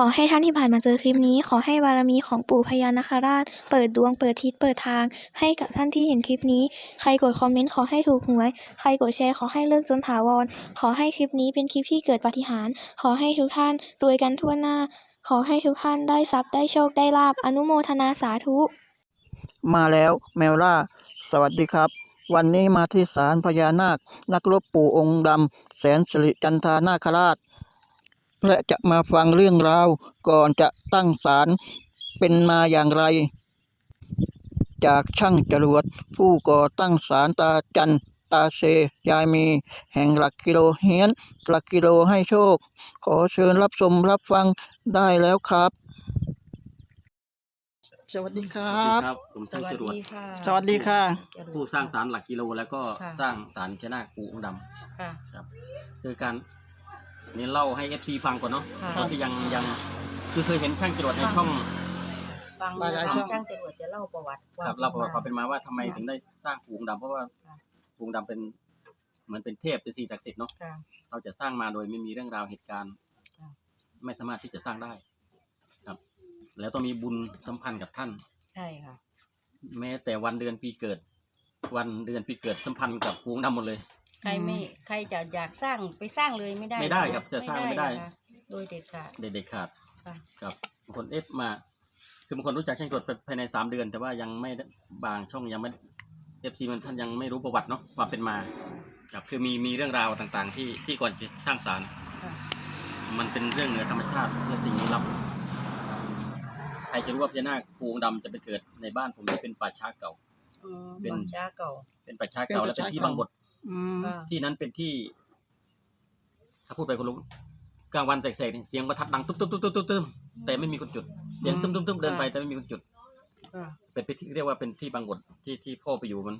ขอให้ท่านที่ผ่านมาเจอคลิปนี้ ขอให้บารมีของปู่พญานาคราช เปิดดวงเปิดทิศเปิดทาง ให้กับท่านที่เห็นคลิปนี้ ใครกดคอมเมนต์ขอให้ถูกหวย ใครกดแชร์ขอให้เลิกจนถาวร ขอให้คลิปนี้เป็นคลิปที่เกิดปาฏิหารย์ ขอให้ทุกท่านรวยกันทั่วหน้า ขอให้ทุกท่านได้ทรัพย์ได้โชคได้ลาบอนุโมทนาสาธุ มาแล้วแมวล่า สวัสดีครับ วันนี้มาที่ศาลพญานาค นักรบปู่องค์ดำแสนสิริจันทานาคราช และจะมาฟังเรื่องราว ก่อนจะตั้งศาลเป็นมาอย่างไร จากช่างจรวด ผู้ก่อตั้งศาลตาจันตาเซยายมี แห่งหลักกิโลเฮียน หลักกิโลให้โชค ขอเชิญรับชมรับฟังได้แล้วครับ สวัสดีคสรัวัสดีบครับผมสช่างวัสจรวด ดีค่ะสวัสดีค่ะ ผู้สร้างสารหลักกิโลแล้วก็ค่ะ สร้างสารเชนาคปูองค์ดค่ะำครับคือการ นี่เล่าให้เอฟซีฟังก่อนเนาะค่ะ ตอนที่ยังยังคือเคยเห็นช่างจรวดในช่องฟังมาหลายช่องช่างจรวดจะเล่าประวัติครั บเล่าประวัติความเป็นมาว่าทำไมถึงได้สร้างปูองค์ดำเพราะว่าค่ะ ปูองค์ดำเป็นเหมือนเป็นเทพเป็นสิ่งศักดิ์สิทธิ์เนาะค่ะ เราจะสร้างมาโดยไม่มีเรื่องราวเหตุการณ์ ค่ะ ไม่สามารถที่จะสร้างได้ครับ แล้วต้องมีบุญสัมพันธ์กับท่าน ใช่ค่ะ แม้แต่วันเดือนปีเกิด วันเดือนปีเกิดสัมพันธ์กับปูองค์ดำหมดเลย ใครไม่ใครจะอยากสร้างไปสร้างเลยไม่ได้ไม่ได้นครับจะสร้างไม่ได้ นะคะโดยเด็ดขาด เด็ดๆขาดค่ะ ครับบางคนเอฟมา คือบางคนรู้จักช่างกรดภายในสามเดือน แต่ว่ายังไม่ได้บางช่องยังไม่เอฟซีมันท่านยังไม่รู้ประวัติเนาะความเป็นมา ครับคือมีมีเรื่องราวต่างๆ ที่ที่ก่อนจะสร้างสาร ค่ะ มันเป็นเรื่องเหนือธรรมชาติและสิ่งลี้ลับ ใครจะรู้ว่าพญานาคปูองค์ดำจะไปเกิดในบ้านผมเป็นป่าช้าเก่า อืมเป็นบังจ้าเก่า เป็นป่าช้าเก่าและเป็นที่บางบท อืมค่ะที่นั้นเป็นที่ ถ้าพูดไปคนรู้กลางวันแสกๆเนี่ยเสียงประทัดดังตุ๊บตุ๊บตุ๊บตุ๊บตุ๊บตุ๊บแต่ไม่มีคนจุด เสียงตุ้มตุ้มตุ้มเดินไปแต่ไม่มีคนจุดค่ะเป็นพิธีเรียกว่าเป็นที่บางบทที่ที่พ่อไปอยู่มัน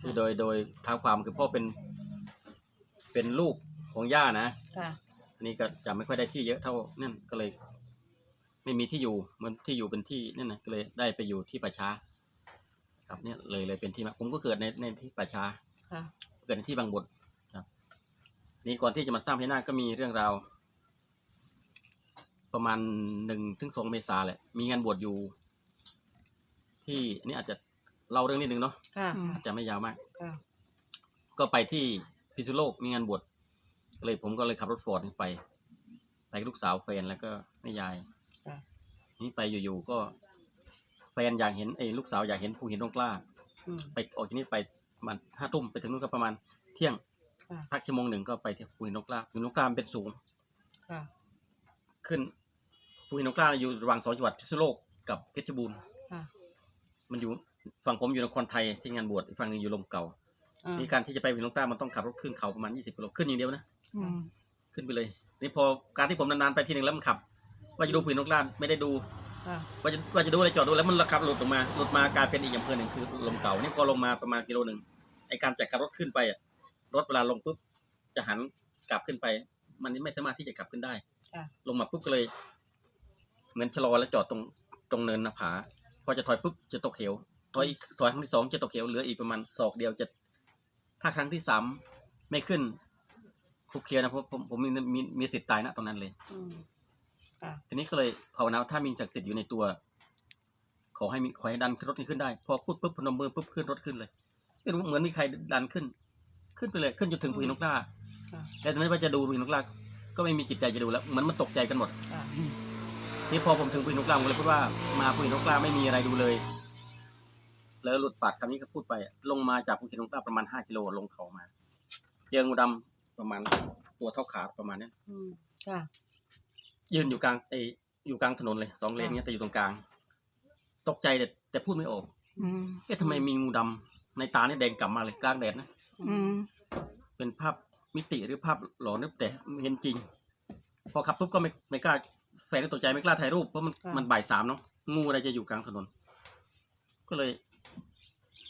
คือโดยโดยเท้าความคือพ่อเป็น เป็นลูกของย่านะค่ะอันนี้ก็จะไม่ค่อยได้ที่เยอะเท่านั่นก็เลย ไม่มีที่อยู่เหมันที่อยู่เป็นที่นั่นนะก็เลยได้ไปอยู่ที่ป่าช้า ครับเนี่ยเลยเลยเป็นที่มาผมก็เกิดในในที่ป่าช้า ค่ะ เกิดในที่บางบทครับ นี่ก่อนที่จะมาสร้างพญานาคก็มีเรื่องราว ประมาณหนึ่งถึงสองเมษาแหละ มีงานบวชอยู่ ที่อันนี้อาจจะเล่าเรื่องนิดนึงเนาะค่ะ อาจจะไม่ยาวมาก ค่ะ ก็ไปที่พิษณุโลกมีงานบวชก็เลยผมก็เลยขับรถฟอร์ดไป ไปกับลูกสาวแฟนแล้วก็แม่ยายค่ะ นี่ไปอยู่ๆก็แฟนอยากเห็นไอ้ยลูกสาวอยากเห็นภูหินร่องกล้า อืมไปออกจากนี้ไป ประมาณห้าทุ่มไปถึงนู้นก็ประมาณเที่ยงค่ะพักชั่วโมงหนึ่งก็ไปที่ภูหินนกกล้าภูหินนกกล้ามันเป็นสูง ค่ะขึ้นภูหินนกกล้าอยู่ระหว่างสองจังหวัดพิษณุโลกกับเพชรบูรณ์ ค่ะมันอยู่ฝั่งผมอยู่นครไทยที่งานบวชอีกฝั่งหนึงอยู่ลมเก่าอ่านี่การที่จะไปภูหินนกกล้ามันต้องขับรถขึ้นเขาประมาณยี่สิบกิโลขึ้นอย่างเดียวนะ อืมขึ้นไปเลย นี่พอการที่ผมนานๆไปทีหนึ่งแล้วมันขับ ว่าจะดูภูหินนกกล้าไม่ได้ดู ค่ะว่าจะว่าจะดูอะไรจอดดูแล้วมันขับหลุดออกมาหลุดมากลายเป็นอีกอำเภอหนึ่งคือลมเก่านี่พอลงมาประมาณกิโลหนึ่ง ไอการจะขับรถขึ้นไปอะรถเวลาลงปุ๊บจะหันกลับขึ้นไป มันไม่สามารถที่จะกลับขึ้นได้ค่ะลงมาปุ๊บก็เลย เหมือนชะลอแล้วจอดตรงตรงเนินหน้าผาพอจะถอยปุ๊บจะตกเหวถอยอีกถอยครั้งที่สองจะตกเหวเหลืออีกประมาณศอกเดียวจะถ้าครั้งที่สามไม่ขึ้นคุกเคลียร์นะเพราะผมผมมีมีมีสิทธิ์ตายนะตรงนั้นเลยอืมค่ะทีนี้ก็เลยภาวนาว่าถ้ามีศักดิ์สิทธิ์อยู่ในตัว ขอให้มีขอให้ดันรถนี้ขึ้นได้ พอพูดปุ๊บพนมมือปุ๊บขึ้นรถขึ้นเลย ไม่รู้เหมือนมีใครดันขึ้น ขึ้นไปเลยขึ้นจนถึงภูหินนกกล้าค่ะแต่ตอนนี้ว่าจะดูภูหินนกกล้าก็ไม่มีจิตใจจะดูแล้วเหมือนมันตกใจกันหมดค่ะนี่พอผมถึงภูหินนกกล้าผมเลยพูดว่ามาภูหินนกกล้าไม่มีอะไรดูเลยแล้วหลุดปากคำนี้ก็พูดไป ลงมาจากภูหินนกกล้าประมาณห้ากิโลลงเขามา เจองูดำประมาณตัวเท่าขาประมาณนี้อืมค่ะยืนอยู่กลางไออยู่กลางถนนเลยสองเลนเนี้ยแต่อยู่ตรงกลาง ตกใจแต่แต่พูดไม่ออกอืมเอ๊ะทำไมมีงูดำ ในตาเนี่ยแดงกลับมาเลยกลางแดดนะ อืม เป็นภาพมิติหรือภาพหลอนนึกแต่เห็นจริง พอขับปุ๊บก็ไม่ไม่กล้าแฟนก็ตกใจไม่กล้าถ่ายรูปเพราะมันค่ะ มันบ่ายสามเนาะงูอะไรจะอยู่กลางถนน ก็เลย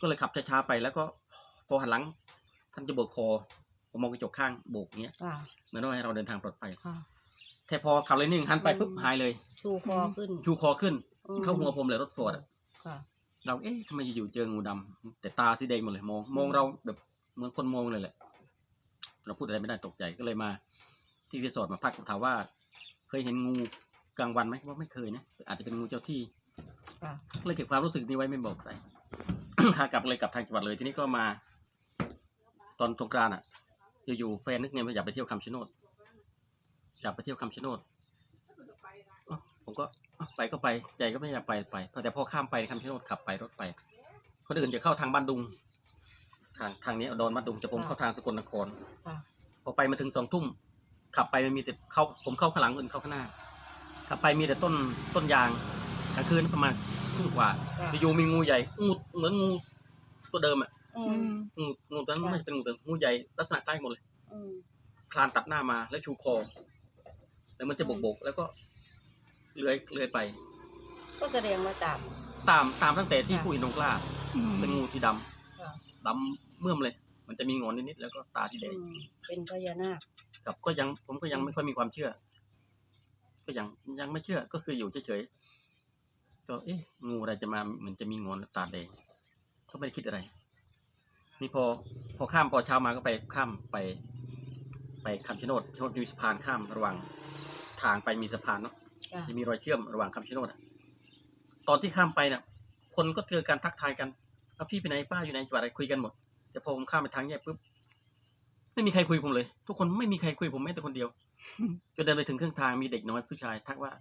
ก็เลยขับช้าๆไปแล้วก็ พอหันหลัง ท่านจะโบกคอผมมองกระจกข้างโบกเงี้ยค่ะเหมือนว่าให้เราเดินทางปลอดภัยค่ะ แต่พอขับเลยนิ่งหันไปปุ๊บมันหายเลยชูคอขึ้นชูคอขึ้น อืมเข้าหัวผมเลยรถฟอร์ดอะค่ะ เราเอ๊ะทำไมอยู่ๆเจองูดำแต่ตาสีแดงหมดเลยมองมองเราแบบเหมือนคนมองเลยแหละ เราพูดอะไรไม่ได้ตกใจก็เลยมา ที่รีสอร์ทมาพักถามว่า เคยเห็นงูกลางวันไหมว่าไม่เคยนะอาจจะเป็นงูเจ้าที่ค่ะเลยเก็บความรู้สึกนี้ไว้ไม่บอกใครขากลับเลยกลับทางจังหวัดเลย ทีนี้ก็มา ตอนสงกรานต์อะอยู่ๆแฟนนึกไงว่าอยากไปเที่ยวคำชะโนดอยากไปเที่ยวคำชะโนดอ้าวผมก็อ้าว ไปก็ไปใจก็ไม่อยากไปไปแต่พอข้ามไปคำชะโนดขับไปรถไป คนอื่นจะเข้าทางบ้านดุง ทางทางนี้ดอนบ้านดุงจะผมเข้าทางสกลนครค่ะพอไปมาถึงสองทุ่มขับไปมันมีแต่เข้าผมเข้าข้างหลังอื่นเข้าข้างหน้า ขับไปมีแต่ต้นต้นยางกลางคืนประมาณครึ่งกว่าค่ะอยู่ๆมีงูใหญ่งูเหมือนงูตัวเดิมอะอือืมมงูงูตัวนั้นค่ะไม่ใช่เป็นงูตัวงูใหญ่ลักษณะใกล้หมดเลยอืมคลานตัดหน้ามาแล้วชูคอแล้วมันจะบกๆแล้วก็ เลื้อยเลื้อยไป ก็แสดงว่าตาม ตามตามตั้งแต่ที่ค่ะ ผู้หินตรงกล้า เป็นงูสีดำค่ะดำเมื่อมเลย มันจะมีงอนนิดๆแล้วก็ตาที่แดอืงมเป็นพญานาคครับก็ยังผมก็ยังไม่ค่อยมีความเชื่อ ก็ยังยังไม่เชื่อก็คืออยู่เฉยๆก็เอ๊ะงูอะไรจะมาเหมือนจะมีงอนตาแดงก็ไม่ได้คิดอะไร นี่พอพอข้ามพอเช้ามาก็ไปข้ามไป ไปคำชะโนดชะโนดมีสะพานข้ามระหว่างทางไปมีสะพานเนาะ ค่ะจะมีรอยเชื่อมระหว่างคำชะโนดอะตอนที่ข้ามไปเนี่ยคนก็เจอการทักทายกันแล้วพี่ไปไหนป้าอยู่ไหนจังหวัดอะไรคุยกันหมด แต่พอผมข้ามไปทางแยกปุ๊บไม่มีใครคุยผมเลย ทุกคนไม่มีใครคุยผมแม้แต่คนเดียว จนเดินไปถึงครึ่งทางมีเด็กน้อยผู้ชาย ทักว่า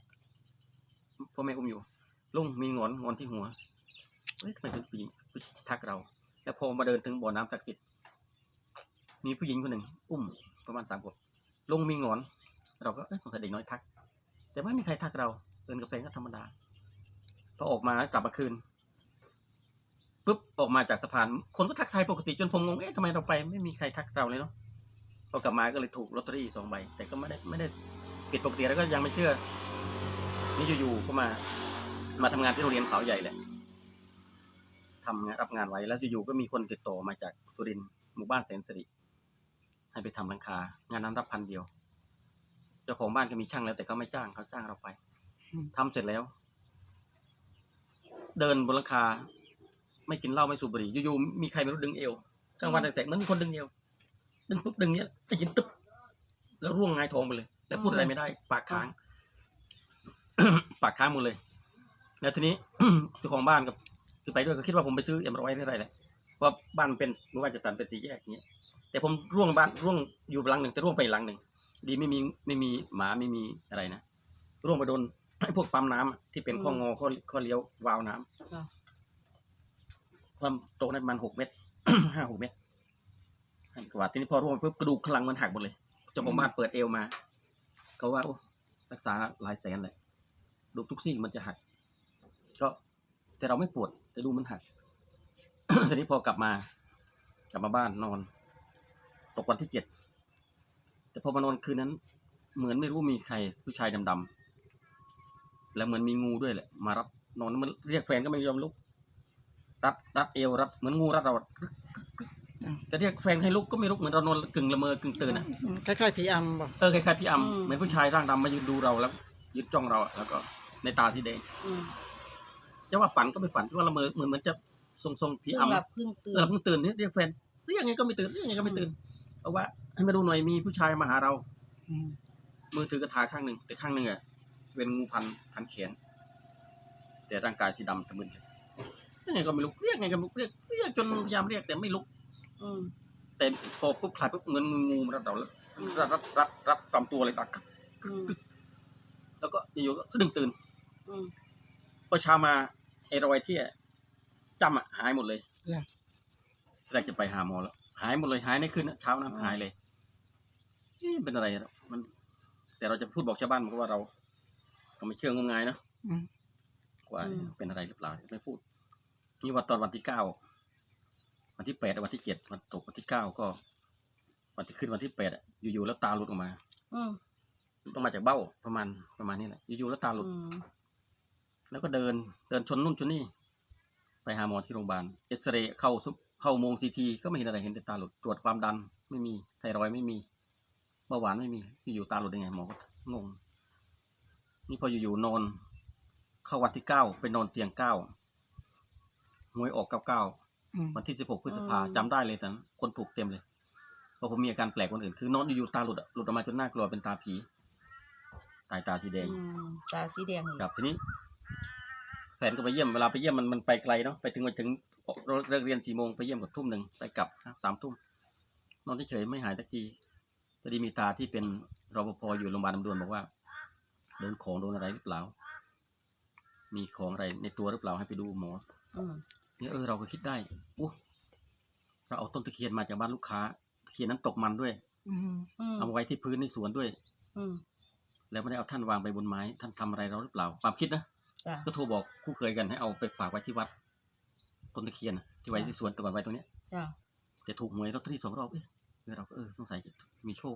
พ่อแม่อุ้มอยู่ลุงมีหงอนงอนที่หัวเฮ้ยทำไมถึงผู้หญิงผู้หญิงทักเรา แล้วพอมาเดินถึงบ่อน้ำศักดิ์สิทธิ์มีผู้หญิงคนหนึ่งอุ้มประมาณสามขวบลุงมีหงอน เราก็เอ้ยสงสัยเด็กน้อยทัก แต่ไม่มีใครทักเราเดินกับแฟนก็ธรรมดาพอออกมากลับมาคืนปุ๊บออกมาจากสะพาน คนก็ทักทายปกติจนผมงงเอ๊ะทำไมเราไป ไม่มีใครทักเราเลยเนาะพอกลับมาก็เลยถูกลอตเตอรี่สองใบ แต่ก็ไม่ได้ไม่ได้ผิดปกติแล้วก็ยังไม่เชื่อ นี่อยู่ๆก็มา มาทำงานที่โรงเรียนเขาใหญ่แหละทำงานรับงานไว้แล้วอยู่ๆก็มีคนติดต่อมาจากสุรินทร์หมู่บ้านแสนสิริให้ไปทำหลังคางานนั้นรับพันเดียว เจ้าของบ้านก็มีช่างแล้วแต่เขาไม่จ้างเขาจ้างเราไปอืมทำเสร็จแล้ว เดินบนหลังคา ไม่กินเหล้าไม่สูบบุหรี่อยู่ๆมีใครไม่รู้ดึงเอวกลางวันแสกๆมันมีคนดึงเอวดึงปุ๊บดึงเนี้ยได้ยินตึ๊บแล้วร่วงหงายท้องไปเลย แล้วพูดอะไรไม่ได้ ปากค้าง ปากค้างหมดเลย แล้วทีนี้เจ้าของบ้านกับที่ไปด้วยก็คิดว่าผมไปซื้อเอ็มร้อยนี่อะไรแหละเพราะบ้านเป็นหมู่บ้านจัดสรรเป็นสี่แยกอย่างเงี้ยแต่ผมร่วงบ้านร่วงอยู่หลังหนึ่งแต่ร่วงไปอีกหลังหนึ่ง ดีไม่มีไม่มีหมาไม่มีอะไรนะร่วงไปโดนไอ้พวกปั๊มน้ำอะที่เป็นข้องอข้อข้อเลี้ยววาล์วน้ำค่ะ ความโตนั้นประมาณหกเมตร ห้าหกเมตรให้กว่าทีนี้พอร่วงไปปุ๊บกระดูกข้างหลังมันหักหมดเลยเจ้าของบ้านเปิดเอวมาเขาว่าโอ้รักษาหลายแสนเลยดูทุกซี่มันจะหัก ก็แต่เราไม่ปวด แต่ดูมันหัก ทีนี้พอกลับมา กลับมาบ้านนอน ตกวันที่เจ็ด แต่พอมานอนคืนนั้น เหมือนไม่รู้มีใครผู้ชายดำๆแล้วเหมือนมีงูด้วยแหละ มารับนอนมันเรียกแฟนก็ไม่ยอมลุกรัดรัดเอวรัดเหมือนงูรัดเราอะจะเรียกแฟนให้ลุกก็ไม่ลุกเหมือนเรานอนกึ่งละเมอกึ่งตื่นอะอืมคล้ายๆผีอำป่ะเออคล้ายๆพี่อัมอืมเหมือนผู้ชายร่างดำมายืนดูเราแล้วยืนจ้องเราอะแล้วก็ในตาสีแดงอืมจะว่าฝันก็ไม่ฝันที่ว่าละเมอเหมือนเหมือนจะทรงๆพี่เพิ่งอัมหลับเพิ่งตื่เออนเราเพิ่งตื่นเนี่ยเรียกแฟนเรียกไงก็ไม่ตื่นเรียกไงก็ไม่ตื่นเพราะว่า ให้มาดูหน่อยมีผู้ชายมาหาเรา อืมมือถือกระถาข้างหนึ่ง แต่ข้างหนึ่งอะเป็นงูพันพันแขนแต่ร่างกายสีดำตะมึนเลยเรียกไงก็ไม่ลุกเรียกไงก็ไม่ลุกเรียกเรียกจนพยายามเรียกแต่ไม่ลุก อืมแต่พอปุ๊บคลายปุ๊บเงินงูมันรัดเราแล้วอืมรัดรัดรัดรัดตามตัวเลยตักอืมแล้วก็อยู่ๆก็สะดึงตื่นอืม พอเช้ามาไอ้รอยที่จำอะหายหมดเลยเนี่ยแรกจะไปหาหมอแล้วหายหมดเลยหายในคืนนั้นเช้านั้นหายเลย เอ๊ะเป็นอะไรอะมัน แต่เราจะพูดบอกชาวบ้านเพราะว่าเราก็ไม่เชื่องมงายเนอะอืม ว่าอืม เป็นอะไรหรือเปล่าไม่พูด นี่ว่าตอนวันที่เก้าวันที่แปดวันที่เจ็ดวันตกวันที่เก้าก็ วันที่ขึ้นวันที่แปดอะอยู่ๆแล้วตาหลุดออกมา อืมหลุดออกมาจากเบ้าประมาณประมาณนี้แหละอยู่ๆแล้วตาหลุด อืมแล้วก็เดินเดินชนนู่นชนนี่ ไปหาหมอที่โรงพยาบาลเอ็กซเรย์เข้าซุปเข้าอุโมงซีทีก็ไม่เห็นอะไรเห็นแต่ตาหลุดตรวจความดันไม่มีไทรอยด์ไม่มี เบาหวานไม่มีอยู่ๆตาหลุดได้ไงหมอก็งง นี่พออยู่ๆนอน เข้าวันที่เก้าไปนอนเตียงเก้าหวยออกเก้าเก้าอืมวันที่สิบหกพฤษภาจำได้เลยตอนนั้นคนถูกเต็มเลยเพราะผมมีอาการแปลกคนอื่นคือนอนอยู่ๆตาหลุดอะหลุดออกมาจนน่ากลัวเป็นตาผีตายตาสีแดงอืมตาสีแดงนี่ครับทีนี้แฟนก็ไปเยี่ยมเวลาไปเยี่ยมมันมันไปไกลเนาะไปถึงไปถึงเลิกเรียนสี่โมงไปเยี่ยมกับทุ่มหนึ่งไปกลับสามทุ่มนอนเฉยๆไม่หายสักที พอดีมีตาที่เป็นรปภอยู่โรงพยาบาลลำดวนบอกว่าโดนของโดนอะไรหรือเปล่า มีของอะไรในตัวหรือเปล่าให้ไปดูหมออืมเนี่ยเออเราก็คิดได้อู้เราเอาต้นตะเคียนมาจากบ้านลูกค้าตะเคียนนั้นตกมันด้วย อืมอืมเอามาไว้ที่พื้นในสวนด้วย อืมแล้วไม่ได้เอาท่านวางไปบนไม้ ท่านทำอะไรเราหรือเปล่า ความคิดนะ จ้ะ ก็โทรบอกคู่เคยกันให้เอาไปฝากไว้ที่วัดต้นตะเคียนน่ะที่ไว้ที่สวนแตะก่อนไว้ตรงเนี้ยจ้ะแต่ถูกหวยลอตเตอรี่สองรอบเอ๊ะ เราก็เออสงสัยจะมีโชค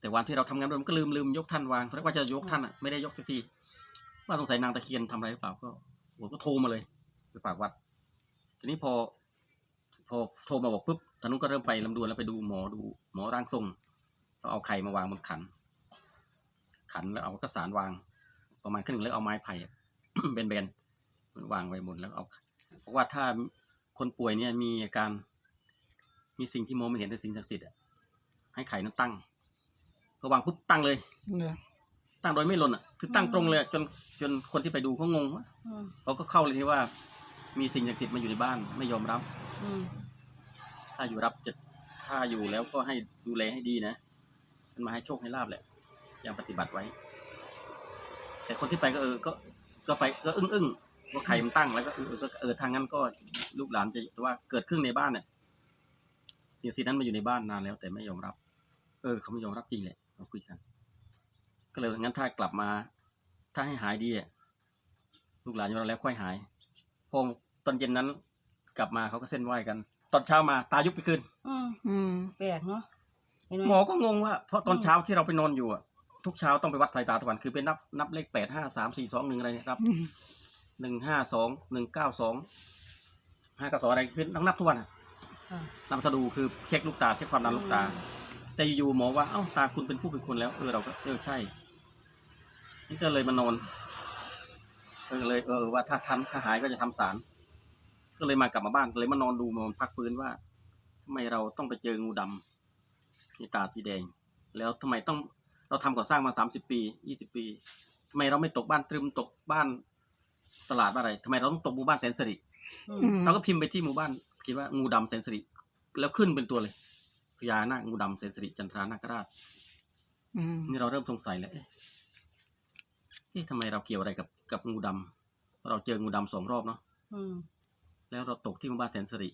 แต่วันที่เราทำงานด้วยมันก็ลืมลืมยกท่านวางตอนแรกว่าจะยกท่านอะไม่ได้ยกสักทีว่าสงสัยนางตะเคียนทำอะไรหรือเปล่าก็ผมก็โทรมาเลยไปฝากวัด ทีนี้พอ พอโทรมาบอกปุ๊บทางนู้นก็เริ่มไปลำดวนแล้วไปดูหมอดูหมอร่างทรงก็เอาไข่มาวางบนขัน ขันแล้วเอาก็สารวาง ประมาณครึ่งแล้วเอาไม้ไผ่เบนๆมันวางไว้บนแล้วเอาเพราะว่าถ้าคนป่วยเนี่ยมีอาการ มีสิ่งที่มองไม่เห็นเป็นสิ่งศักดิ์สิทธิ์อะให้ไข่นั้นตั้งพอวางปุ๊บตั้งเลย เนี่ยตั้งโดยไม่หล่นอะ คือตั้งตรงเลยอะจนจนคนที่ไปดูเขางงว่าอืมเขาก็เข้าเลยที่ว่า มีสิ่งศักดิ์สิทธิ์มาอยู่ในบ้าน ไม่ยอมรับ อืมถ้าอยู่รับจะถ้าอยู่แล้วก็ให้ดูแลให้ดีนะ มันมาให้โชคให้ลาบแหละยังปฏิบัติไว้ แต่คนที่ไปก็เออ ก็ ก็ไปก็อึ้งอึ้งๆว่าใครมันตั้งแล้วก็เออก็เออทางนั้นก็ลูกหลานจะแต่ว่าเกิดขึ้นในบ้านเนี่ย สิ่งสิ่งนั้นมาอยู่ในบ้านนานแล้ว แต่ไม่ยอมรับ เออ เขาไม่ยอมรับจริงแหละเราคุยกัน ก็เลยงั้นถ้ากลับมา ถ้าให้หายดีอะลูกหลานยอมรับแล้วค่อยหายพอตอนเย็นนั้น กลับมาเขาก็เส้นไหว้กัน ตอนเช้ามาตายุบไปคืนอืมอืมแปลกเนาะเห็นไหมหมอก็งงว่าเพราะตอนอืมเช้าที่เราไปนอนอยู่อะทุกเช้าต้องไปวัดสายตาทุกวันคือไปนับนับเลขแปดห้าสามสี่สองหนึ่งอะไรเนี่ยครับหนึ่งห้าสองหนึ่งเก้าสองห้าเก้าสองอะไรคือต้องนับทุกวันอะค่ะ นับมาดูคือเช็คลูกตาเช็คความดันลูกตา แต่อยู่ๆหมอว่าเอ้าตาคุณเป็นผู้เป็นคนแล้วเออเราก็เออใช่ นี่ก็เลยมานอนเออเลยเออว่าถ้าทันถ้าหายก็จะทำสาร ก็เลยมากลับมาบ้านเลยมานอนดูมานพักฟื้นว่าทำไมเราต้องไปเจองูดำมีตาสีแดง แล้วทำไมต้องเราทำก่อสร้างมาสามสิบปียี่สิบปีทำไมเราไม่ตกบ้านตรึมตกบ้านตลาดบ้านอะไรทำไมเราต้องตกหมู่บ้านแสนสิริอือืมมเราก็พิมพ์ไปที่หมู่บ้าน คิดว่างูดำแสนสิริแล้วขึ้นเป็นตัวเลยพญานาคงูดำแสนสิริจันทรานาคราชอืมนี่เราเริ่มสงสัยแล้วเอ๊ะเอ๊ะทำไมเราเกี่ยวอะไรกับกับงูดำเราเจองูดำสองรอบเนาะอืมแล้วเราตกที่หมู่บ้านแสนสิริ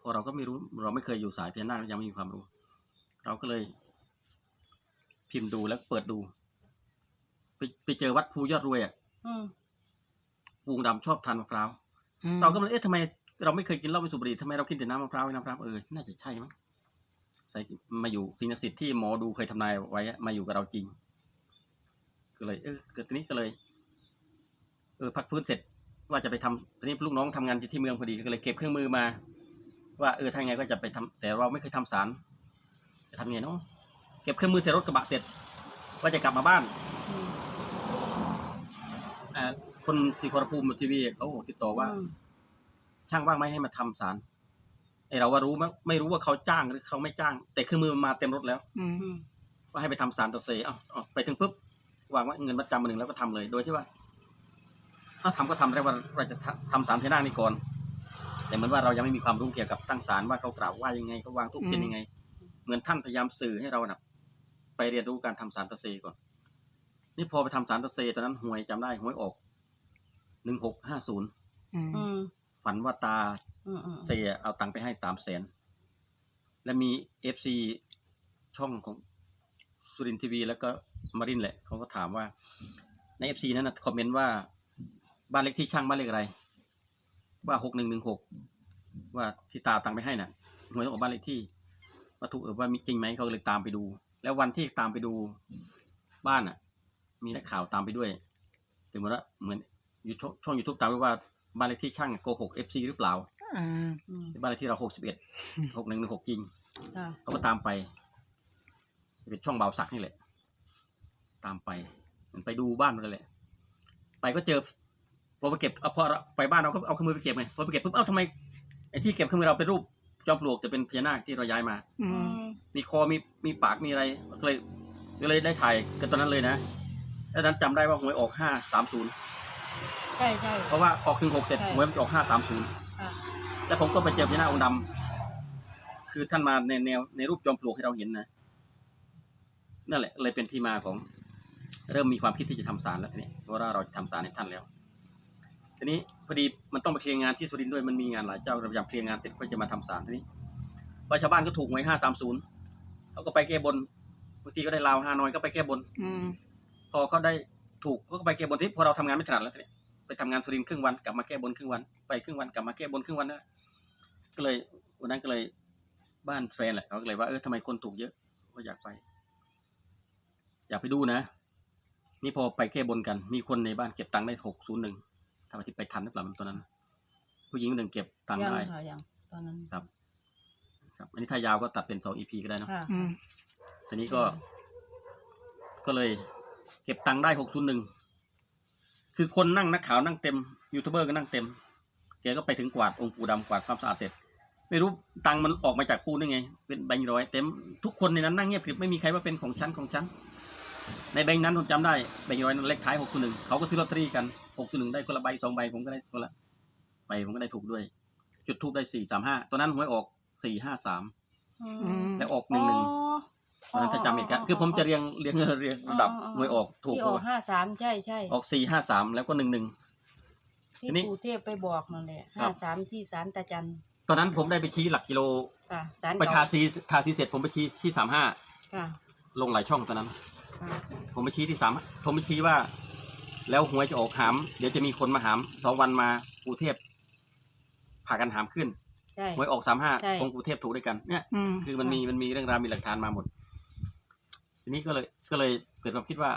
พอเราก็ไม่รู้ เราไม่เคยอยู่สายพญานาคยังไม่มีความรู้ เราก็เลย พิมพ์ดูแล้วเปิดดู ไปไปเจอวัดภูยอดรวยอะอืมปูงดำชอบทานมะพร้าวอืมเราก็เลยเอ๊ะทำไม เราไม่เคยกินเหล้าไม่สูบบุหรี่ทำไมเรากินแต่น้ำมะพร้าวน้ำมะพร้าวเออน่าจะใช่มั้งใส่มาอยู่สิ่งศักดิ์สิทธิ์ที่หมอดูเคยทำนายไว้อะมาอยู่กับเราจริงก็เลยเออเกิดทีนี้ก็เลย เออพักฟื้นเสร็จ ว่าจะไปทำตอนนี้ลูกน้องทำงานอยู่ที่เมืองพอดีก็เลยเก็บเครื่องมือมา ว่าเออถ้าไงก็จะไปทำแต่เราไม่เคยทำสารจะทำไงเนาะเก็บเครื่องมือเสร็จรถกระบะเสร็จ ว่าจะกลับมาบ้านอืมอ่าคนสีคอรภูมิทีวีเขาติดต่อว่าอืม ช่างว่างไหมให้มาทำสารไอเราว่ารู้มั้งไม่รู้ว่าเขาจ้างหรือเขาไม่จ้าง แต่เครื่องมือมาเต็มรถแล้วอืมอืมว่าให้ไปทำสารตะเซเอ้าเอาไปถึงปุ๊บวางไว่าเงินประจำมาหนึ่งแล้วก็ทำเลย โดยที่ว่าถ้าทำก็ทำได้ว่าเราจะทำทำสารเทน่านี่ก่อน แต่เหมือนว่าเรายังไม่มีความรู้เกี่ยวกับตั้งสารว่าเขากล่าวว่ายังไงเขาวางทุกเทียนยังไง เหมือนท่านพยายามสื่อให้เรานะไปเรียนรู้การทำสารตะเซก่อน นี่พอไปทำสารตะเซตอนนั้นหวยจำได้หวยออกหนึ่งหกห้าศูนย์อืมอืม ฝันว่าตาอืมอืมเซเอาตังค์ไปให้สามแสนและมีเอฟซีช่องของสุรินทีวี แล้วก็มารินแหละเขาก็ถามว่า ในเอฟซีนั้นนะคอมเมนต์ว่า บ้านเลขที่ช่างบ้านเลขอะไร ว่าหกหนึ่งหนึ่งหกว่าที่ตาเอาตังค์ไปให้น่ะหวยออกบ้านเลขที่ว่าถูกเออว่ามีจริงไหมเขาเลยตามไปดู แล้ววันที่ตามไปดูบ้านอะ มีนักข่าวตามไปด้วยแต่เหมือนว่าเหมือนอยู่ช่องช่องยูทูบตามไปว่า บ้านเลขที่ช่างโกหกเอฟซีหรือเปล่าอ่าอืมบ้านเลขที่เราหกสิบเอ็ดหกหนึ่งหนึ่งหกจริง ค่ะเขาก็ตามไปเป็นช่องเบาสักนี่แหละ ตามไปเหมือนไปดูบ้านมันแหละไปก็เจอพอไปเก็บเอาพอไปบ้านเราก็เอาเครื่องมือไปเก็บไงพอไปเก็บปุ๊บเอ้าทำไมไอ้ที่เก็บเครื่องมือเราเป็นรูปจอมปลวกแต่เป็นพญานาคที่เราย้ายมา อือืมมมีคอมีมีปากมีอะไรก็เลยก็เลยได้ถ่ายกันตอนนั้นเลยนะแล้วนั้นจำได้ว่าหวยออกห้าสามศูนย์ ใช่ใช่ เพราะว่าออกถึงหกเสร็จใช่ หวยมันจะออกห้าสามศูนย์ค่ะแล้วผมก็ไปเจอพญานาคองค์ดำคือท่านมาในแนวในรูปจอมปลวกให้เราเห็นนะนั่นแหละ เลยเป็นที่มาของ เริ่มมีความคิดที่จะทำศาลแล้วทีนี้เพราะว่าเราจะทำศาลให้ท่านแล้ว ทีนี้พอดีมันต้องไปเคลียร์งานที่สุรินทร์ด้วยมันมีงานหลายเจ้าเราพยายามเคลียร์งานเสร็จก็จะมาทำศาลทีนี้พอชาวบ้านก็ถูกหวยห้าสามศูนย์เขาก็ไปแก้บนบางทีก็ได้ลาวฮานอยก็ไปแก้บน อืมพอเขาได้ถูกก็ไปแก้บนที่พอเราทำงานไม่ถนัดแล้วทีนี้ ไปทำงานสุรินทร์ครึ่งวันกลับมาแก้บนครึ่งวัน ไปครึ่งวันกลับมาแก้บนครึ่งวันนะก็เลยวันนั้นก็เลยบ้านแฟนแหละเขาก็เลยว่าเออทำไมคนถูกเยอะก็อยากไป อยากไปดูนะ นี่พอไปแก้บนกัน มีคนในบ้านเก็บตังค์ได้หกศูนย์หนึ่งทำไมที่ไปทันหรือเปล่ามันตอนนั้น ผู้หญิงหนึ่งเก็บตังค์ยังได้ค่ะยังตอนนั้นครับ ครับ อันนี้ถ้ายาวก็ตัดเป็นสองอีพีก็ได้เนอะค่ะอืมทีนี้ก็ ก็เลย เก็บตังค์ได้หกศูนย์หนึ่ง คือคนนั่งนักข่าวนั่งเต็มยูทูบเบอร์ก็นั่งเต็มแกก็ไปถึงกวาดองค์ปู่ดำกวาดความสะอาดเสร็จ ไม่รู้ตังค์มันออกมาจากปูได้ไง เป็นแบงค์ร้อยเต็มทุกคนในนั้นนั่งเงียบกริบไม่มีใครว่าเป็นของฉันของฉันในแบงค์นั้นผมจำได้แบงค์ร้อยนั้นเลขท้ายหกศูนย์หนึ่งเขาก็ซื้อลอตเตอรี่กันหกศูนย์หนึ่งได้คนละใบสองใบผมก็ได้คนละใบผมก็ได้ถูกด้วย จุดทูบได้สี่สามห้าตัวนั้นหวยออกสี่ห้าสามอือืมมแล้วออกหนึ่งหนึ่งตอ นนั้นถ้าจำเหตุการณ์คือผมจะเรียงเรียงเรียงระดับหวยออกถูกที่เพอราะอกว่าห้าสามใช่ใช่ออกสี่ห้าสามแล้วก็หนึ่งหนึ่ง ที่ทีนี้ปู่เทพไปบอกนั่นแหละครัห้าบ สามที่ศาลตาจันตอนนั้นผมได้ไปชี้หลักกิโล ค่ะศาลไปทาเก่าซีทาซีเสร็จผมไปชี้ที่สามห้าค่ะลงหลายช่องตอนนั้น ค่ะผมไปชี้ที่สามผมไปชี้ว่า แล้วหวยจะออกหาม เดี๋ยวจะมีคนมาหามสองวันมาปูเทพพากันหามขึ้นใช่ หวยออกสามห้าใช่ คงปูเทพถูกด้วยกันเนี่ย อืมคือมันมีมันมีเรื่องราวมีหลักฐานมาหมด ทีนี้ก็เลยก็เลยเกิดความคิดว่า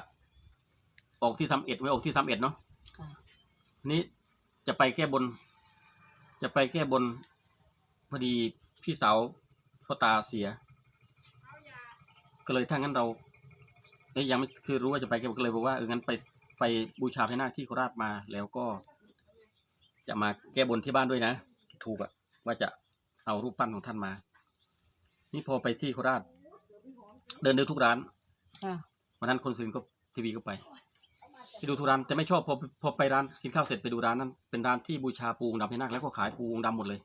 ออกที่สามเอ็ดไว้ออกที่สามเอ็ดเนาะค่ะทีนี้จะไปแก้บน จะไปแก้บนพอดีพี่สาวพ่อตาเสีย ก็เลยถ้างั้นเราเอ้ยยังไม่คือรู้ว่าจะไปแก้บนก็เลยบอกว่าเอองั้นไปไปบูชาพญานาคที่โคราชมาแล้วก็ จะมาแก้บนที่บ้านด้วยนะ ถูกอะว่าจะเอารูปปั้นของท่านมา นี่พอไปที่โคราช เดินดูทุกร้าน ค่ะวันนั้นคนซื้อก็ทีวีก็ไปไปดูทุกร้านแต่ไม่ชอบพอพอไปร้านกินข้าวเสร็จไปดูร้านนั้น เป็นร้านที่บูชาปูองค์ดำให้นาคแล้วก็ขายปูองค์ดำหมดเลย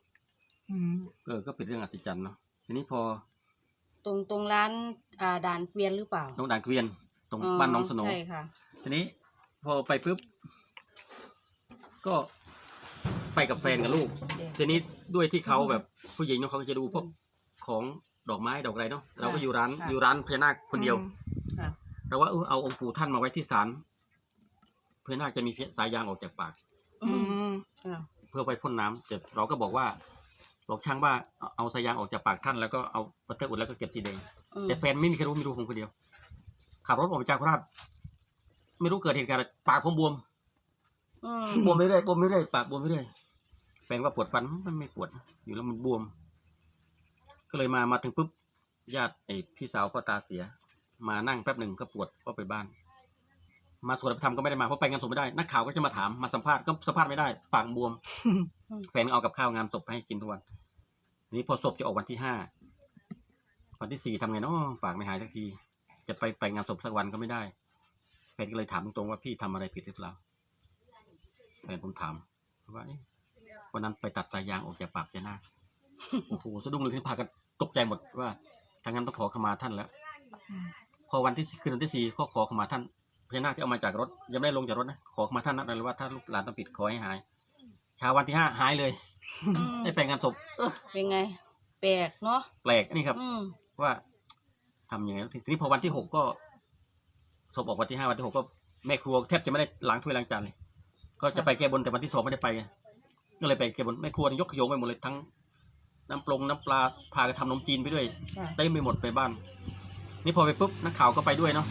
อืมเออก็เป็นเรื่องอัศจรรย์เนาะทีนี้พอ ตรงตรงร้านอ่าด่านเกวียนหรือเปล่าน้องด่านเกวียน ตรงบ้านน้องสโนใช่ค่ะ ทีนี้พอไปปุ๊บก็ไปกับแฟนกับลูก ทีนี้ด้วยที่เขาแบบผู้หญิงเนาะเขาก็จะดูพวกของดอกไม้ดอกอะไรเนาะเราก็อยู่ร้านค่ะอยู่ร้านพญานาคคนเดียว ค่ะเราว่าเออเอาองค์ปู่ท่านมาไว้ที่ศาลพญานาคจะมีสายยางออกจากปาก อืมค่ะเพื่อไปพ่นน้ำเสร็จเราก็บอกว่าบอกช่างว่าเอาเอาสายยางออกจากปากท่านแล้วก็เอาปัตเตอร์อุดแล้วก็เก็บสีแดงอืมแต่แฟนไม่มีใครรู้ไม่รู้ผมคนเดียวขับรถออกมาจากโคราชไม่รู้เกิดเหตุการณ์อะไรปากผมบวม อืมบวมไม่เรื่อยบวมไม่เรื่อยปากบวมไม่เรื่อยแฟนว่าปวดฟันมันไม่ปวดนะอยู่แล้วมันบวม ก็เลยมามาถึงปุ๊บญาติไอพี่สาวพ่อตาเสีย มานั่งแป๊บหนึ่งก็ปวดก็ไปบ้าน มาสวดอภิธรรมก็ไม่ได้มาเพราะไปงานศพไม่ได้นักข่าวก็จะมาถามมาสัมภาษณ์ก็สัมภาษณ์ไม่ได้ปากบวมแฟนเอากับข้าวงานศพให้กินทุกวันทีนี้พอศพจะออกวันที่ห้าวันที่สี่ทำไงเนาะปากไม่หายสักที จะไปไปงานศพสักวันก็ไม่ได้แฟนก็เลยถามตรงๆว่าพี่ทำอะไรผิดหรือเปล่าแฟนผมถามว่าเอ๊ะวันนั้นไปตัดสายยางออกจากปากเจ้านาคโอ้โหสะดุ้งเลยที่พากันตกใจหมดว่าทางนั้นต้องขอขมาท่านแล้ว พอวันที่สี่คืนวันที่สี่ก็ขอขมาท่านพญานาคที่เอามาจากรถยังไม่ได้ลงจากรถนะขอขมาท่านนะเลยว่าถ้าลูกหลานต้องผิดขอให้หายเช้าวันที่ห้าหายเลยอืมได้ไปงานศพเออเป็นไง แปลกเนาะแปลกนี่ครับ อืมว่าทำยังไงทีนี้พอวันที่หกก็ศพออกวันที่ห้าวันที่หกก็แม่ครัวแทบจะไม่ได้ล้างถ้วยล้างจานเลย ก็จะไปแก้บนแต่วันที่สองไม่ได้ไปไงก็เลยไปแก้บนแม่ครัวนี่ยกขยงไปหมดเลยทั้งน้ำปรุงน้ำปลาพากันทำนมจีนไปด้วยค่ะเต็มไปหมดไปบ้าน นี่พอไปปุ๊บนักข่าวก็ไปด้วยเนาะ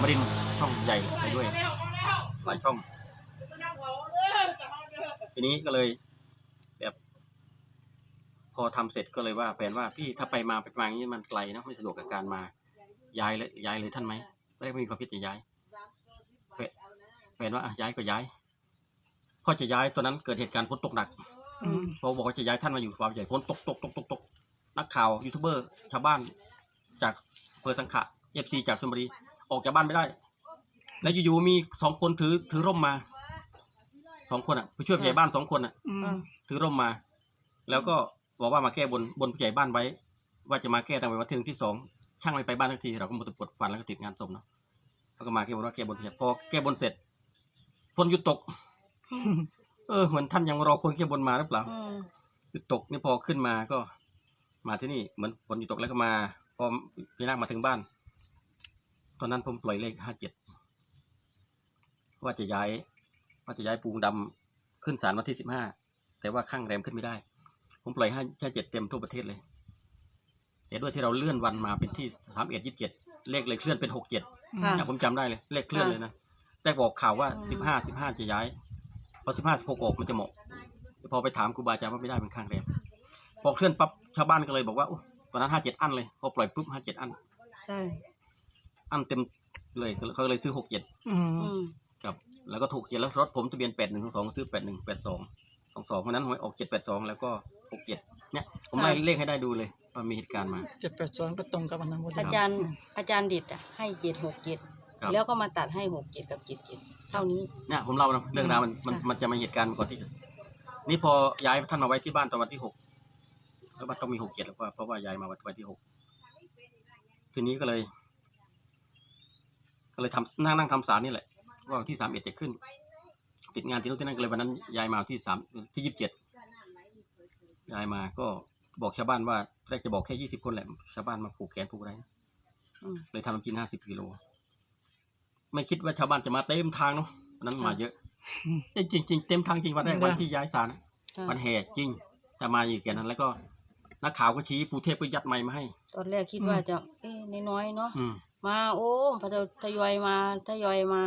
มารินทร์ช่องใหญ่ไปด้วยหลายช่อง ทีนี้ก็เลย แบบ พอทำเสร็จก็เลยว่าแฟนว่าพี่ถ้าไปมาไปมาอย่างนี้มันไกลนะไม่สะดวกกับการมา ย้ายเลยย้ายเลยท่านไหมไม่ได้มีความคิดจะย้ายแฟนแฟนว่าอะย้ายก็ย้ายพอจะย้ายตอนนั้นเกิดเหตุการณ์ฝนตกหนักอืมพอบอกว่าจะย้ายท่านมาอยู่ความใหญ่ฝนตกตกตกตกตก นักข่าวยูทูบเบอร์ชาวบ้านจากอำเภอสังขะเอฟซีจากชลบุรีออกจากบ้านไม่ได้ แล้วอยู่ๆมีสองคนถือถือร่มมาสองคนอะผู้ช่วยผู้ใหญ่บ้านสองคนอะอืมอ่าถือร่มมา แล้วก็บอกว่ามาแก้บนบนผู้ใหญ่บ้านไว้ ว่าจะมาแก้ตั้งแต่วันที่หนึ่งที่สองช่างไม่ไปบ้านทักทีเราก็หมดปวดฟันแล้วก็ติดงานศพเนาะแล้วก็มาแก้บนว่าแก้บนเสร็จพอแก้บนเสร็จฝนหยุดตก เออเหมือนท่านยังรอคนแก้บนมาหรือเปล่าอืม หยุดตกนี่พอขึ้นมาก็ มาที่นี่เหมือนฝนหยุดตกแล้วก็มาพอพี่นาคมาถึงบ้าน ตอนนั้นผมปล่อยเลขห้าเจ็ดว่าจะย้าย ว่าจะย้ายปูงดำขึ้นศาลวันที่สิบห้าแต่ว่าข้างแรมขึ้นไม่ได้ ผมปล่อยให้แค่เจ็ดเต็มทั่วประเทศเลยแต่ด้วยที่เราเลื่อนวันมาเป็นที่สามเอ็ดยี่สิบเจ็ดเลขเลยเคลื่อนเป็นหกเจ็ดค่ะผมจำได้เลย เลขเคลื่อนเลยนะแต่บอกข่าวว่าอืมสิบห้าสิบห้าจะย้ายพอสิบห้าสิบหกออกมันจะเหมาะพอไปถามครูบาอาจารย์ว่าไม่ได้เป็นข้างแรม พอเคลื่อนปั๊บชาวบ้านก็เลยบอกว่าอุ๊ยตอนนั้นห้าเจ็ดอันเลยพอปล่อยปุ๊บห้าเจ็ดอัน ใช่ อันเต็มเลยเขาเลยซื้อหกเจ็ดอืม อืมครับ แล้วก็ถูกเจ็ดแล้วรถผมทะเบียนแปดหนึ่งสองซื้อแปดหนึ่งแปดสองสองสองเพราะฉะนั้นหวยออกเจ็ดแปดสองแล้วก็หกเจ็ดเนี่ย ผมไล่เลขให้ได้ดูเลยว่ามีเหตุการณ์มา เจ็ดแปดสองก็ตรงกับวันนั้นพอดีอาจารย์ อาจารย์ดิดอะให้เจ็ดหกเจ็ดครับ แล้วก็มาตัดให้หกเจ็ดกับเจ็ดเจ็ดเท่านี้ เนี่ยผมเล่านะเรื่องราวมันมันค่ะมันจะมาเหตุการณ์ก่อนที่จะนี่พอย้ายท่านมาไว้ที่บ้านตอนวันที่หก แล้วมันต้องมีหกเจ็ดแล้วว่าเพราะว่าย้ายมาวันที่หกทีนี้ก็เลย ก็เลยทำนั่งนั่งทำสารนี่แหละว่าวันที่สามเอ็ดจะขึ้น ติดงานที่นู่นที่นั่นก็เลยวันนั้นย้ายมาวันที่สามที่ยี่สิบเจ็ดย้ายมาก็บอกชาวบ้านว่าแรกจะบอกแค่ยี่สิบคนแหละชาวบ้านมาผูกแขนผูกอะไรอืมเลยทำน้ำกินห้าสิบกิโล ไม่คิดว่าชาวบ้านจะมาเต็มทางเนาะวันนั้นมาเยอะ จริงจริงๆเต็มทางจริงวันแรกวันที่ย้ายศาลค่ะวันแห่จริงแต่มาอยู่แค่นั้นแล้วก็ นักข่าวก็ชี้ปูเทพก็ยัดไม้มาให้ ตอนแรกคิดว่าจะเอ๊ะน้อยๆเนาะอืม มาโอ้พอทยอยมาทยอยมา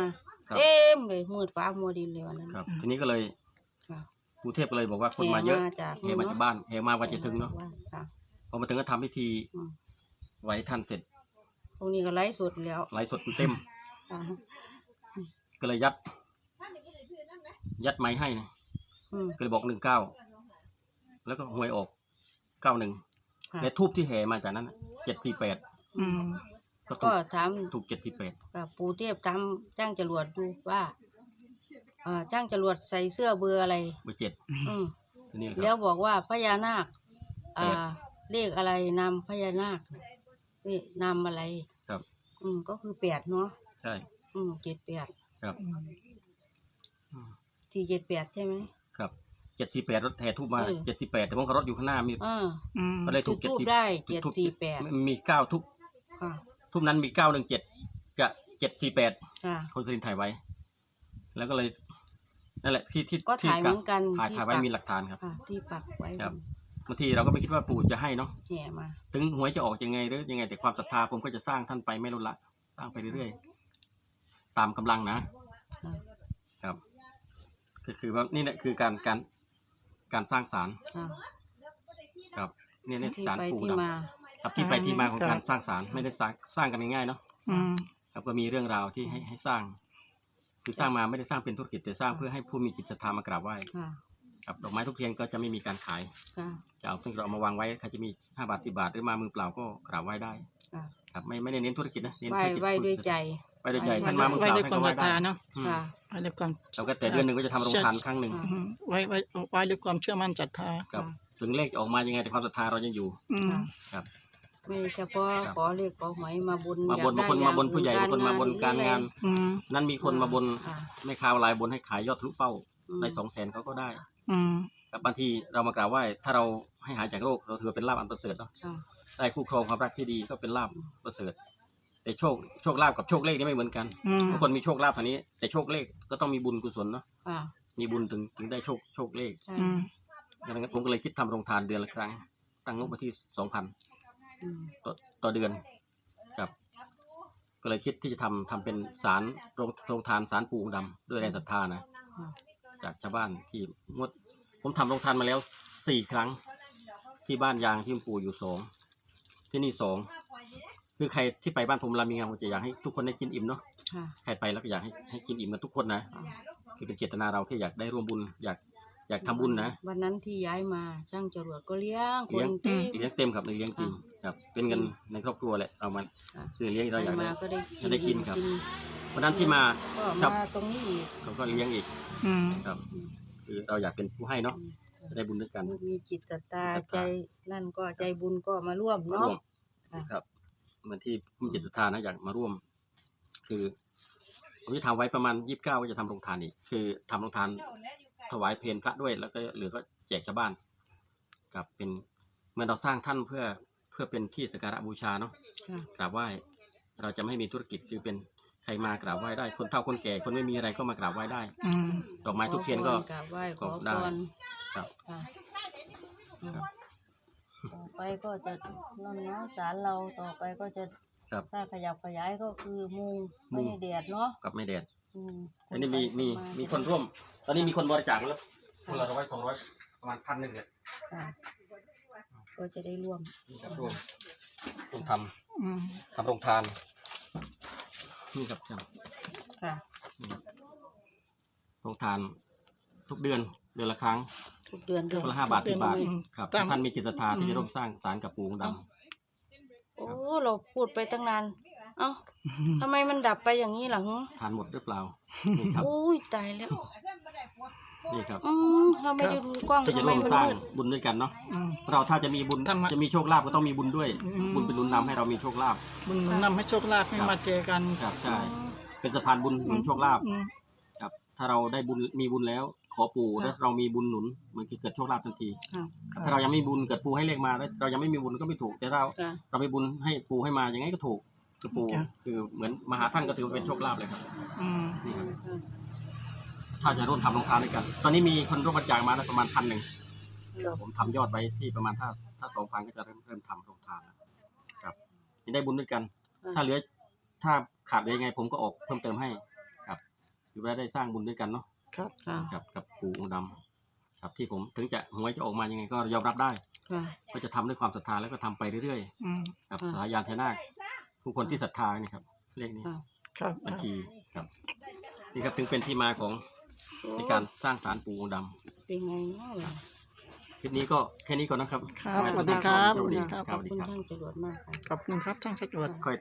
ครับ เต็มเลยมืดฟ้ามัวดินเลยวันนั้น ครับ ทีนี้ก็เลยค่ะ ปูเทพก็เลยบอกว่าคนมาเยอะแห่จากแห่มาจากบ้านแห่มาวันจะถึงเนาะค่ะ พอมาถึงก็ทำพิธีอืมไว้ท่านเสร็จตรงนี้ก็ไลฟ์สดแล้วไลฟ์สดเต็ม ค่ะก็เลยยัด ยัดไม้ให้นะอืมก็เลยบอกหนึ่งเก้าแล้วก็หวยออก เก้าหนึ่งค่ะและทูบที่แห่มาจากนั้นเจ็ดสี่แปดอืมก็ถูก็กถามถูกเจ็ดสี่แปดกับปู่เทพทำจ้างจรวดดูว่าเอ่อจ้างจรวดใส่เสื้อเบอร์อะไร เบอร์เจ็ดอืมทีนี้แหละคแล้รัวบ บอกว่าพญานาคแปดอ่าเลขอะไรนำพญานาคนี่นำอะไรครับ อืมก็คือแปดเนาะใช่อืมเจ็ดแปดครับอืมสี่เจ็ดแปดใช่ไหมครับ เจ็ดสี่แปดรถแห่ทูบมาเออเจ็ดสี่แปดแต่ผมขับรถอยู่ข้างหน้ามีอ่าอืมก็เลยจุถูดกเจ็ดทูบสี่ได้เจ็ดทูบสี่แปดมีเก้าทุกค่ะทุบนั้นมีเก้าหนึ่งเจ็ดกับเจ็ดสี่แปดค่ะ คนสรินทร์ถ่ายไว้ แล้วก็เลยนั่นแหละที่ที่ก็ที่ถ่ายเหมือนกันถ่ายที่ถ่ายไว้ปัก มีหลักฐานครับ ค่ะ ที่ปักไว้ครับ บางทีเราก็ไม่คิดว่าปู่จะให้เนาะแห่มา ถึงหวยจะออกยังไงหรือยังไง แต่ความศรัทธาผมก็จะสร้างท่านไปไม่ลดละสร้างไปเรื่อยๆตามกำลังนะค่ะครับ ก็คือว่านี่แหละคือการการ การสร้างสารค่ะครับเนี่ยเนี่ยที่สารไปปู่ที่ดำมาครับที่ไปที่มาของการสร้างสารไม่ได้สร้างสร้างกันง่ายๆเนาะ อืม ครับก็มีเรื่องราวที่ให้ให้สร้าง คือสร้างมาไม่ได้สร้างเป็นธุรกิจแต่สร้างเพื่อให้ผู้มีจิตศรัทธามากราบไหว้ค่ะครับดอกไม้ทุกเทียนก็จะไม่มีการขายค่ะ จะเอาซึ่งเราเอามาวางไว้ใครจะมีห้าบาทสิบาทหรือมามือเปล่าก็กราบไหว้ได้ ค่ะ ครับไม่ไม่ได้เน้นธุรกิจนะเน้นไหว้ธุรกิจไหว้ด้วยใจ ไหว้ด้วยใจไหว้ท่านมามือไว้เปล่าด้วยท่านความก็ไหว้ศรัทได้ธาเนาะอืมค่ะ ไว้ด้วยความ แล้วก็แต่เดือนหนึ่งก็จะทำโรงทานครั้งหนึ่งค่ะอืมไว้ไว้ไว้ด้วยความเชื่อมั่นศรัทธาครับค่ะถึงเลขจะออกมายังไงแต่ความศรัทธาเรายังอยู่ อืมค่ะครับ ไม่เฉพาะครับขอเลขขอหวยมาบนมาบนอยกบางคนได้มาบนอย่งผู้ใหญ่อื่บางคนมาบนการงาน อืม นั่นมีคนมาบนค่ะแม่ค้าออนไลน์บนให้ขายยอดทะลุเป้าอืมได้สองแสนเขาก็ได้อืมกับบางทีเรามากราบไหว้ถ้าเราให้หายจากโรคเราถือว่าเป็นลาภอันประเสริฐเนาะค่ะ ได้คู่ครองความรักที่ดีก็เป็นลาภประเสริฐ แต่โชคโชคลาภกับโชคเลขนี่ไม่เหมือนกันอืมบางคนมีโชคลาภทางนี้ แต่โชคเลขก็ต้องมีบุญกุศลเนาะค่ะมีบุญถึงถึงได้โชคโชคเลขใช่อืมดังนั้นผมก็เลยคิดทำโรงทานเดือนละครั้ง ตั้งงบมาที่สองพันอืมต่อต่อเดือนครับ ก็เลยคิดที่จะทำทำเป็นสารโรงโรงทานสารปูองค์ดำด้วยแรงศรัทธานะค่ะจากชาวบ้านที่งดผมทำโรงทานมาแล้วสี่ครั้ง ที่บ้านยางที่หลวงปู่อยู่สองที่นี่สอง คือใครที่ไปบ้านผมรามีงานผมจะอยากให้ทุกคนได้กินอิ่มเนาะค่ะใครไปแล้วก็อยากให้ให้กินอิ่มกันทุกคนนะคือเป็นเจตนาเราที่อยากได้ร่วมบุญอยากอยากทำบุญนะวันนั้นที่ย้ายมาช่างจรวดก็เลี้ยงคเลี้ยนงที่ เลี้ยงเต็มครับเลี้ยงจริงครับเป็นเงินในครอบครัวแหละเอามาค่ะ คือเลี้ยงเราอยากมาได้ก็ได้จะได้กินครับกินวันนั้นที่มา ก็ครับ มาตรงนี้อีกเขาก็เลี้ยงอีกอืม ครับ คือเราอยากเป็นผู้ให้เนาะจะได้บุญด้วยกันมีจิตศรัทธาศรัทธาใจนั่นก็ใจบุญก็มาร่วมมาเนาะ ร่วม ค่ะ ครับ เหมือนที่ผู้มีจิตศรัทธานะอยากมาร่วม คือผมจะทำไว้ประมาณยี่สิบเก้าก็จะทำโรงทานอีกคือทำโรงทานถวายเพลพระด้วย แล้วก็เหลือก็แจกชาวบ้านครับเป็นเหมื่อนเราสร้างท่านเพื่อเพื่อเป็นที่สักการะบูชาเนาะค่ะกราบไหว้เราจะไม่มีธุรกิจคือเป็นใครมากราบไหว้ได้ คนเฒ่าคนแก่คนไม่มีอะไรก็มากราบไหว้ได้อืมดอกไม้ทุกเทียนก็ขอพรกราบไหว้ขก็อได้พรครับค่ะครับ ต่อไปก็จะนั่นเนาะศาลเราต่อไปก็จะครับ ถ้าขยับขยายก็คือมุงมุไม่ง ให้แดดเนาะกับไม่แดดอืมอันนี้มีมีมีคนร่วม ตอนนี้มีคนบริจาคแล้วคนละร้อยสองร้อยประมาณพันหนึ่งเนี่ยค่ะก็จะได้ร่วมนี่ครับร่วมร่วมทอืมำทำโรงทานนี่ครับช่างค่ะโรงทานทุกเดือนเดือนละครั้ง ทุกเดือนเดือนคนละห้าบาททุสิกบบาทเดือนครับตาม ถ้าท่านมีจิตศรัทธาที่จะร่วมสร้างศาลกับปู่องค์ดโอ้เราพูดไปตั้งนาน เอ้าทำไมมันดับไปอย่างนี้หลังำทานหมดหรือเปล่านี่ครับอุ้ยตายแล้วนี่ครับอืมเราไม่ได้ดูกล้องที่จะทำไมร่วมมันสร้างมืดบุญด้วยกันเนาะอืม เราถ้าจะมีบุญทำไมจะมีโชคลาภก็ต้องมีบุญด้วย อืม บุญเป็นหนุนนำให้เรามีโชคลาภบุญหนุนนำให้โชคลาภให้มาเจอกันครับใช่ เป็นสะพานบุญหนุนโชคลาภอืม ครับ ถ้าเราได้บุญมีบุญแล้ว ขอปู่แล้วเรามีบุญหนุนมันจะเกิดโชคลาภทันที ค่ะครับถ้าเรายังไม่มีบุญเกิดปู่ให้เลขมาแล้วเรายังไม่มีบุญก็ไม่ถูกแต่เราค่ะ เรามีบุญให้ปู่ให้มายังไงก็ถูกคือปู่คือเหมือนมหาท่านก็ถือว่าเป็นโชคลาภเลยครับอืมนี่ครับถ้าจะร่วมทำโรงทานด้วยกัน ตอนนี้มีคนร่วมบริจาคมาแล้วประมาณพันหนึ่ง ผมทำยอดไว้ที่ประมาณถ้าถ้าสองพันก็จะเริ่มเริ่มทำโรงทานแล้วครับจะได้บุญด้วยกันถ้าเหลือถ้าขาดเหลือยังไงผมก็ออกเพิ่มเติมให้ครับถือว่าได้สร้างบุญด้วยกันเนาะ ครับ ค่ะ กับกับปู่องค์ดำครับที่ผมถึงจะหวยจะออกมายังไงก็ยอมรับได้ ค่ะ ก็จะทำด้วยความศรัทธาแล้วก็ทำไปเรื่อยอืมๆครับค่ะ สายานเทนาคผู้คนที่ศรัทธานี่ครับเลขนี้ ค่ะ ครับบัญชีครับนี่ครับถึงเป็นที่มาของในการสร้างศาลปู่องค์ดำเป็นไงเนาะล่ะคลิปนี้ก็แค่นี้ก่อนนะครับครับสวัสดีครับสวัสดีครับครับขอบคุณท่านจรวดมากค่ะ ขอบคุณครับช่างสจวด ค่อย